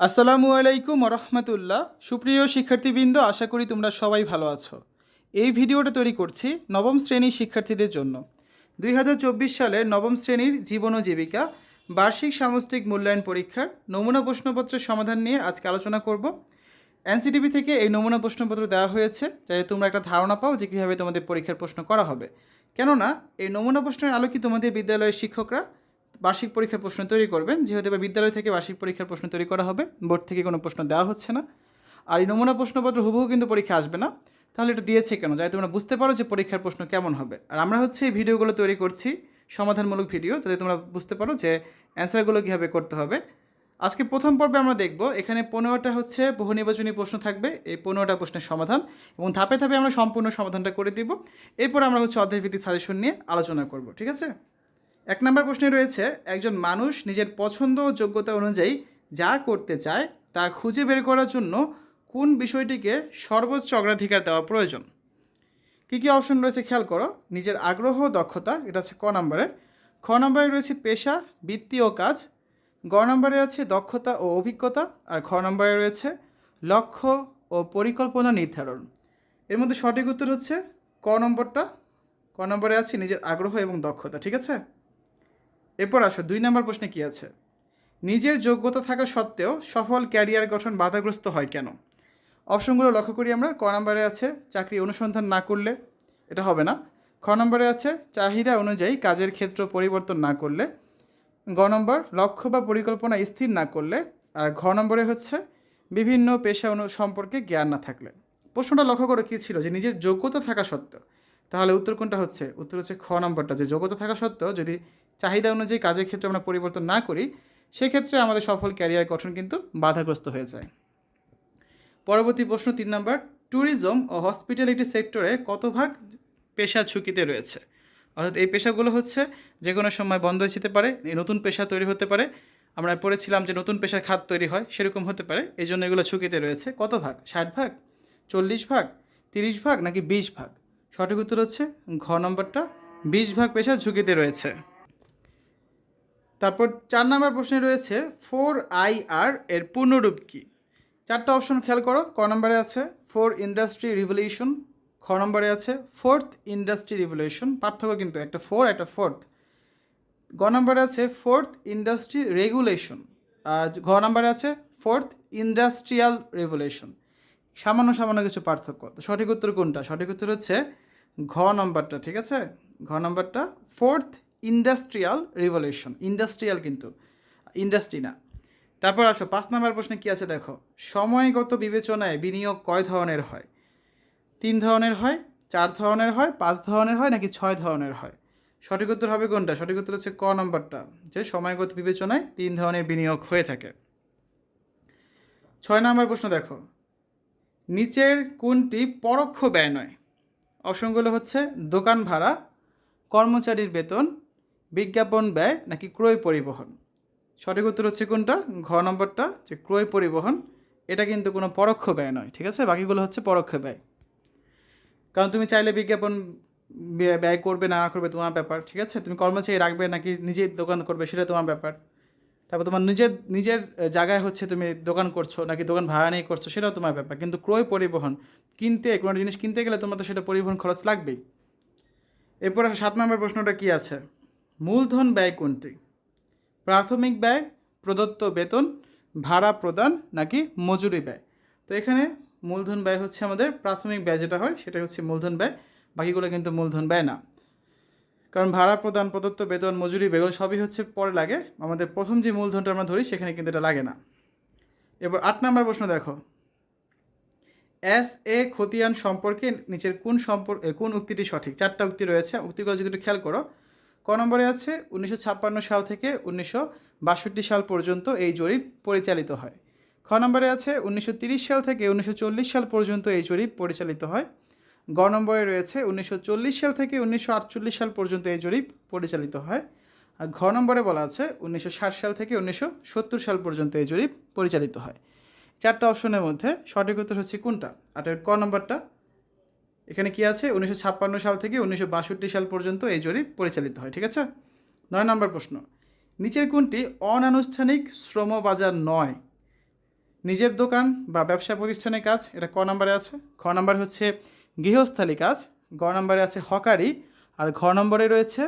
আসসালামু আলাইকুম রহমতুল্লাহ সুপ্রিয় শিক্ষার্থীবৃন্দ, আশা করি তোমরা সবাই ভালো আছো। এই ভিডিওটা তৈরি করছি নবম শ্রেণির শিক্ষার্থীদের জন্য। দুই সালের নবম শ্রেণির জীবন ও জীবিকা, বার্ষিক সামষ্টিক মূল্যায়ন পরীক্ষার নমুনা প্রশ্নপত্রের সমাধান নিয়ে আজকে আলোচনা করব। এনসিটিভি থেকে এই নমুনা প্রশ্নপত্র দেওয়া হয়েছে, যাতে তোমরা একটা ধারণা পাও যে কীভাবে তোমাদের পরীক্ষার প্রশ্ন করা হবে। কেননা, এই নমুনা প্রশ্নের আলোকে তোমাদের বিদ্যালয়ের শিক্ষকরা বার্ষিক পরীক্ষার প্রশ্ন তৈরি করবেন। যেহেতু এবার বিদ্যালয় থেকে বার্ষিক পরীক্ষার প্রশ্ন তৈরি করা হবে, বোর্ড থেকে কোনো প্রশ্ন দেওয়া হচ্ছে না। আর এই নমুনা প্রশ্নপত্র হুবহু কিন্তু পরীক্ষা আসবে না। তাহলে এটা দিয়েছে কেন? যাতে তোমরা বুঝতে পারো যে পরীক্ষার প্রশ্ন কেমন হবে। আর আমরা হচ্ছে এই ভিডিওগুলো তৈরি করছি, সমাধানমূলক ভিডিও, যাতে তোমরা বুঝতে পারো যে অ্যান্সারগুলো কীভাবে করতে হবে। আজকে প্রথম পর্বে আমরা দেখব, এখানে পনেরোটা হচ্ছে বহু নির্বাচনী প্রশ্ন থাকবে। এই পনেরোটা প্রশ্নের সমাধান এবং ধাপে ধাপে আমরা সম্পূর্ণ সমাধানটা করে দিব। এরপর আমরা হচ্ছে অধ্যায়ভিত্তিক সাজেশন নিয়ে আলোচনা করব, ঠিক আছে? এক নম্বর প্রশ্নে রয়েছে, একজন মানুষ নিজের পছন্দ ও যোগ্যতা অনুযায়ী যা করতে চায় তা খুঁজে বের করার জন্য কোন বিষয়টিকে সর্বোচ্চ অগ্রাধিকার দেওয়া প্রয়োজন? কী কী অপশন রয়েছে খেয়াল করো? নিজের আগ্রহ দক্ষতা, এটা হচ্ছে ক নম্বরে। খ নম্বরে রয়েছে পেশা, বৃত্তি ও কাজ। গ নম্বরে আছে দক্ষতা ও অভিজ্ঞতা। আর খ নম্বরে রয়েছে লক্ষ্য ও পরিকল্পনা নির্ধারণ। এর মধ্যে সঠিক উত্তর হচ্ছে ক নম্বরটা। ক নম্বরে আছে নিজের আগ্রহ এবং দক্ষতা, ঠিক আছে? এরপর আসো, দুই নম্বর প্রশ্নে কী আছে? নিজের যোগ্যতা থাকা সত্ত্বেও সফল ক্যারিয়ার গঠন বাধাগ্রস্ত হয় কেন? অপশনগুলো লক্ষ্য করি আমরা। ক নম্বরে আছে, চাকরি অনুসন্ধান না করলে এটা হবে না। খ নম্বরে আছে, চাহিদা অনুযায়ী কাজের ক্ষেত্র পরিবর্তন না করলে। গ নম্বর, লক্ষ্য বা পরিকল্পনা স্থির না করলে। আর ঘ নম্বরে হচ্ছে, বিভিন্ন পেশা অনু সম্পর্কে জ্ঞান না থাকলে। প্রশ্নটা লক্ষ্য করে কী ছিল? যে নিজের যোগ্যতা থাকা সত্ত্বেও। তাহলে উত্তর কোনটা হচ্ছে? উত্তর হচ্ছে খ নম্বরটা। যে যোগ্যতা থাকা সত্ত্বেও যদি চাহিদা অনুযায়ী কাজের ক্ষেত্রে আমরা পরিবর্তন না করি, সেক্ষেত্রে আমাদের সফল ক্যারিয়ার গঠন কিন্তু বাধাগ্রস্ত হয়ে যায়। পরবর্তী প্রশ্ন তিন নম্বর ট্যুরিজম ও হসপিটালিটি সেক্টরে কত ভাগ পেশা ঝুঁকিতে রয়েছে? অর্থাৎ এই পেশাগুলো হচ্ছে যে কোনো সময় বন্ধ হয়ে যেতে পারে নতুন পেশা তৈরি হতে পারে। আমরা পড়েছিলাম যে নতুন পেশার খাত তৈরি হয়, সেরকম হতে পারে, এই জন্য এগুলো ঝুঁকিতে রয়েছে। কত ভাগ? ষাট ভাগ? চল্লিশ ভাগ? তিরিশ ভাগ? নাকি বিশ ভাগ? সঠিক উত্তর হচ্ছে ঘ নম্বরটা, বিশ ভাগ পেশা ঝুঁকিতে রয়েছে। তারপর চার নম্বর প্রশ্নে রয়েছে ফোর আই আর এর পূর্ণরূপ কী? চারটা অপশন খেয়াল করো, ক নম্বরে আছে ফোর ইন্ডাস্ট্রি রিভলিউশন খ নম্বরে আছে ফোর্থ ইন্ডাস্ট্রি রিভলিউশন পার্থক্য কিন্তু একটা ফোর একটা ফোর্থ গ নম্বরে আছে ফোর্থ ইন্ডাস্ট্রি রেগুলেশন আর ঘ নম্বরে আছে ফোর্থ ইন্ডাস্ট্রিয়াল রেভলিউশন সামান্য সামান্য কিছু পার্থক্য। তো সঠিক উত্তর কোনটা? সঠিক উত্তর হচ্ছে ঘ নম্বরটা, ঠিক আছে? ঘ নম্বরটা ফোর্থ ইন্ডাস্ট্রিয়াল রিভলিউশন, ইন্ডাস্ট্রিয়াল কিন্তু, ইন্ডাস্ট্রি না। তারপর আসো, পাঁচ নম্বর প্রশ্নে কী আছে দেখো? সময়গত বিবেচনায় বিনিয়োগ কয় ধরনের হয়? তিন ধরনের হয়, চার ধরনের হয়, পাঁচ ধরনের হয়, নাকি ছয় ধরনের হয়? সঠিক উত্তর হবে কোনটা? সঠিক উত্তর হচ্ছে ক নম্বরটা, যে সময়গত বিবেচনায় তিন ধরনের বিনিয়োগ হয়ে থাকে। ছয় নম্বর প্রশ্ন দেখো, নিচের কোনটি পরোক্ষ ব্যয় নয়? অপশনগুলো হচ্ছে দোকান ভাড়া, কর্মচারীর বেতন বিজ্ঞাপন ব্যয় নাকি ক্রয় পরিবহন? সঠিক উত্তর হচ্ছে কোনটা? ঘ নম্বরটা যে ক্রয় পরিবহন, এটা কিন্তু কোনো পরোক্ষ ব্যয় নয়, ঠিক আছে? বাকিগুলো হচ্ছে পরোক্ষ ব্যয়। কারণ তুমি চাইলে বিজ্ঞাপন ব্যয়- করবে না করবে তোমার ব্যাপার, ঠিক আছে? তুমি কর্মচারী রাখবে নাকি নিজের দোকান করবে সেটা তোমার ব্যাপার। তারপর তোমার নিজের নিজের জায়গায় হচ্ছে তুমি দোকান করছ নাকি দোকান ভাড়া নিয়ে করছ সেটাও তোমার ব্যাপার। কিন্তু ক্রয় পরিবহন, কিনতে, কোনো জিনিস কিনতে গেলে তোমার তো সেটা পরিবহন খরচ লাগবেই। এরপর সাত নম্বর প্রশ্নটা কি আছে? মূলধন ব্যয় কোনটি? প্রাথমিক ব্যয়, প্রদত্ত বেতন, ভাড়া প্রদান নাকি মজুরি ব্যয়? তো এখানে মূলধন ব্যয় হচ্ছে আমাদের প্রাথমিক ব্যয় যেটা হয় সেটা হচ্ছে মূলধন ব্যয়। বাকিগুলো কিন্তু মূলধন ব্যয় না। কারণ ভাড়া প্রদান, প্রদত্ত বেতন, মজুরি বেতন সবই হচ্ছে পরে লাগে। আমাদের প্রথম যে মূলধনটা আমরা ধরি, সেখানে কিন্তু এটা লাগে না। এবার আট নম্বর প্রশ্ন দেখো। এস এ খতিয়ান সম্পর্কে নিচের কোন সম্পর্ক কোন উক্তিটি সঠিক? চারটা উক্তি রয়েছে। উক্তিগুলো যদি একটু খেয়াল করো। ক নম্বরে আছে, উনিশশো ছাপ্পান্ন সাল থেকে উনিশশো বাষট্টি সাল পর্যন্ত এই জরিপ পরিচালিত হয়। খ নম্বরে আছে, উনিশশো সাল থেকে উনিশশো চল্লিশ সাল পর্যন্ত এই জরিপ পরিচালিত হয়। গ নম্বরে রয়েছে, উনিশশো চল্লিশ সাল থেকে উনিশশো আটচল্লিশ সাল পর্যন্ত এই জরিপ পরিচালিত হয়। আর ঘ নম্বরে বলা আছে, উনিশশো ষাট সাল থেকে উনিশশো সত্তর সাল পর্যন্ত এই জরিপ পরিচালিত হয়। চারটা অপশনের মধ্যে সঠিক উত্তর হচ্ছে কোনটা? আটের ক নম্বরটা এখানে কি আছে? উনিশশো ছাপ্পান্ন সাল থেকে উনিশশো বাষট্টি সাল পর্যন্ত এই জরিপ পরিচালিত হয়, ঠিক আছে? নয় নম্বর প্রশ্ন। নিচের কোনটি অনানুষ্ঠানিক শ্রম বাজার নয়? নিজের দোকান বা ব্যবসা প্রতিষ্ঠানের কাজ, এটা ক নাম্বারে আছে? খ নম্বর হচ্ছে গৃহস্থালী কাজ, গ নম্বরে আছে হকারি, আর ঘ নম্বরে রয়েছে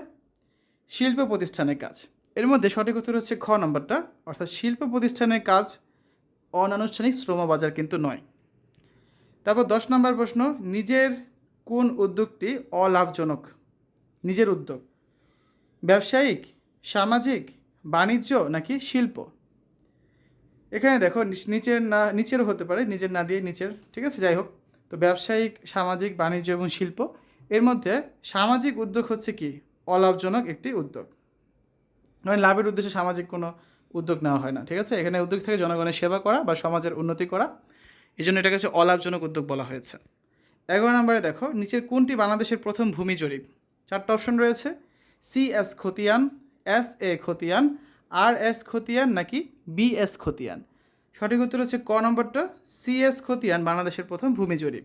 শিল্প প্রতিষ্ঠানের কাজ। এর মধ্যে সঠিক উত্তর হচ্ছে খ নম্বরটা, অর্থাৎ শিল্প প্রতিষ্ঠানের কাজ অনানুষ্ঠানিক শ্রম বাজার কিন্তু নয়। তারপর দশ নম্বর প্রশ্ন, নিজের কোন উদ্যোগটি অলাভজনক? নিজের উদ্যোগ। ব্যবসায়িক, সামাজিক, বাণিজ্য নাকি শিল্প? এখানে দেখো, নিচ- নিচের না, নিচেরও হতে পারে, নিজের না দিয়ে নিচের, ঠিক আছে? যাই হোক, তো ব্যবসায়িক, সামাজিক, বাণিজ্য এবং শিল্প, এর মধ্যে সামাজিক উদ্যোগ হচ্ছে কি? অলাভজনক একটি উদ্যোগ। মানে লাভের উদ্দেশ্যে সামাজিক কোনো উদ্যোগ নেওয়া হয় না, ঠিক আছে? এখানে উদ্যোগ থেকে জনগণের সেবা করা বা সমাজের উন্নতি করা। এই জন্য এটাকে অলাভজনক উদ্যোগ বলা হয়েছে। এগারো নম্বরে দেখো, নিচের কোনটি বাংলাদেশের প্রথম ভূমি জরিপ? চারটা অপশন রয়েছে সি এস খতিয়ান এস এ খতিয়ান আর এস খতিয়ান নাকি বি এস খতিয়ান? সঠিক উত্তর হচ্ছে ক নম্বরটা সি এস খতিয়ান বাংলাদেশের প্রথম ভূমি জরিপ।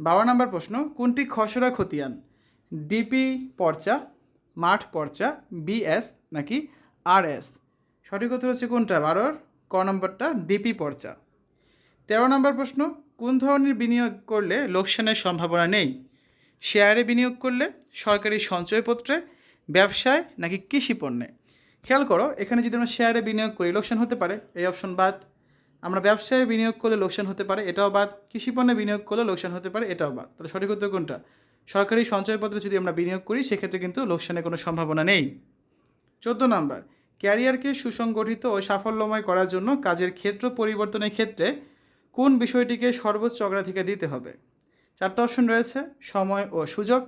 বারো নম্বর প্রশ্ন, কোনটি খসড়া খতিয়ান? ডিপি পর্চা, মাঠ পর্চা বিএস নাকি আর এস সঠিক উত্তর হচ্ছে কোনটা? বারোর, ক নম্বরটা ডিপি পর্চা। তেরো নম্বর প্রশ্ন কোন ধরনের বিনিয়োগ করলে লোকসানের সম্ভাবনা নেই? শেয়ারে বিনিয়োগ করলে সরকারি সঞ্চয়পত্রে, ব্যবসায় নাকি কৃষি পণ্যে খেয়াল করো, এখানে যদি আমরা শেয়ারে বিনিয়োগ করি, লোকসান হতে পারে, এই অপশন বাদ। আমরা ব্যবসায় বিনিয়োগ করলে লোকসান হতে পারে, এটাও বাদ। কৃষি পণ্যে বিনিয়োগ করলে লোকসান হতে পারে, এটাও বাদ। তাহলে সঠিক উত্তর কোনটা? সরকারি সঞ্চয়পত্রে যদি আমরা বিনিয়োগ করি, সেক্ষেত্রে কিন্তু লোকসানের কোনো সম্ভাবনা নেই। চোদ্দ নাম্বার, ক্যারিয়ারকে সুসংগঠিত ও সাফল্যময় করার জন্য কাজের ক্ষেত্র পরিবর্তনের ক্ষেত্রে কোন বিষয়টিকে সর্বোচ্চ অগ্রাধিকার দিতে হবে? চারটা অপশন রয়েছে, সময় ও সুযোগ,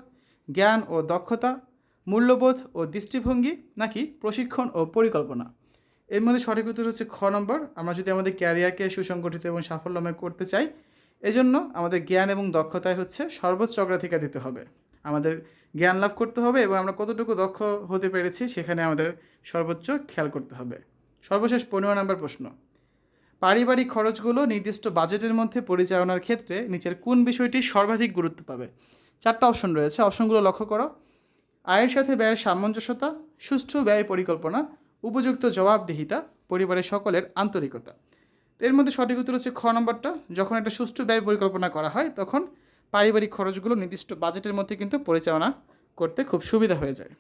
জ্ঞান ও দক্ষতা, মূল্যবোধ ও দৃষ্টিভঙ্গি, নাকি প্রশিক্ষণ ও পরিকল্পনা? এর মধ্যে সঠিক উত্তর হচ্ছে খ নম্বর। আমরা যদি আমাদের ক্যারিয়ারকে সুসংগঠিত এবং সাফল্যময় করতে চাই, এজন্য আমাদের জ্ঞান এবং দক্ষতায় হচ্ছে সর্বোচ্চ অগ্রাধিকার দিতে হবে। আমাদের জ্ঞান লাভ করতে হবে এবং আমরা কতটুকু দক্ষ হতে পেরেছি সেখানে আমাদের সর্বোচ্চ খেয়াল করতে হবে। সর্বশেষ পনেরো নম্বর প্রশ্ন। পারিবারিক খরচগুলো নির্দিষ্ট বাজেটের মধ্যে পরিচালনার ক্ষেত্রে নিচের কোন বিষয়টি সর্বাধিক গুরুত্ব পাবে? চারটা অপশন রয়েছে। অপশনগুলো লক্ষ্য করো। আয়ের সাথে ব্যয়ের সামঞ্জস্যতা, সুষ্ঠু ব্যয় পরিকল্পনা, উপযুক্ত জবাবদিহিতা, পরিবারের সকলের আন্তরিকতা। এর মধ্যে সঠিক উত্তর হচ্ছে খ নম্বরটা। যখন একটা সুষ্ঠু ব্যয় পরিকল্পনা করা হয়, তখন পারিবারিক খরচগুলো নির্দিষ্ট বাজেটের মধ্যে কিন্তু পরিচালনা করতে খুব সুবিধা হয়ে যায়।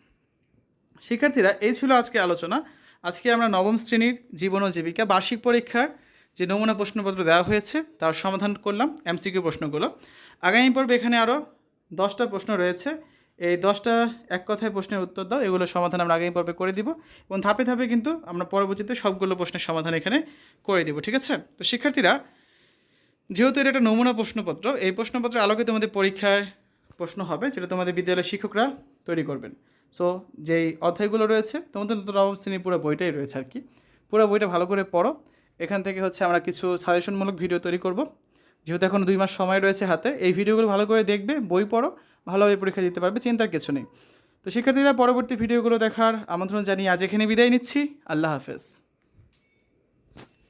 শিক্ষার্থীরা, এই ছিল আজকে আলোচনা। আজকে আমরা নবম শ্রেণির জীবন ও জীবিকা বার্ষিক পরীক্ষার যে নমুনা প্রশ্নপত্র দেওয়া হয়েছে, তার সমাধান করলাম এমসিকিউ প্রশ্নগুলো। আগামী পর্বে এখানে আরও দশটা প্রশ্ন রয়েছে। এই দশটা এক কথায় প্রশ্নের উত্তর দাও, এগুলো সমাধান আমরা আগামী পর্বে করে দিব এবং ধাপে ধাপে কিন্তু আমরা পরবর্তীতে সবগুলো প্রশ্নের সমাধান এখানে করে দিব, ঠিক আছে? তো শিক্ষার্থীরা, যেহেতু এটা একটা নমুনা প্রশ্নপত্র, এই প্রশ্নপত্রের আলোকে তোমাদের পরীক্ষায় প্রশ্ন হবে, যেটা তোমাদের বিদ্যালয়ের শিক্ষকরা তৈরি করবেন। সো যেই অধ্যায়গুলো রয়েছে, তোমাদের তো নবম শ্রেণির পুরো বইটাই রয়েছে আর কি। পুরো বইটা ভালো করে পড়ো। এখান থেকে হচ্ছে আমরা কিছু সাজেশনমূলক ভিডিও তৈরি করব। যেহেতু এখন দুই মাস সময় রয়েছে হাতে, এই ভিডিওগুলো ভালো করে দেখবে, বই পড়ো, ভালোভাবে পরীক্ষা দিতে পারবে, চিন্তার কিছু নেই। তো শিক্ষার্থীরা, পরবর্তী ভিডিওগুলো দেখার আমন্ত্রণ জানিয়ে আজ এখানে বিদায় নিচ্ছি। আল্লাহ হাফেজ।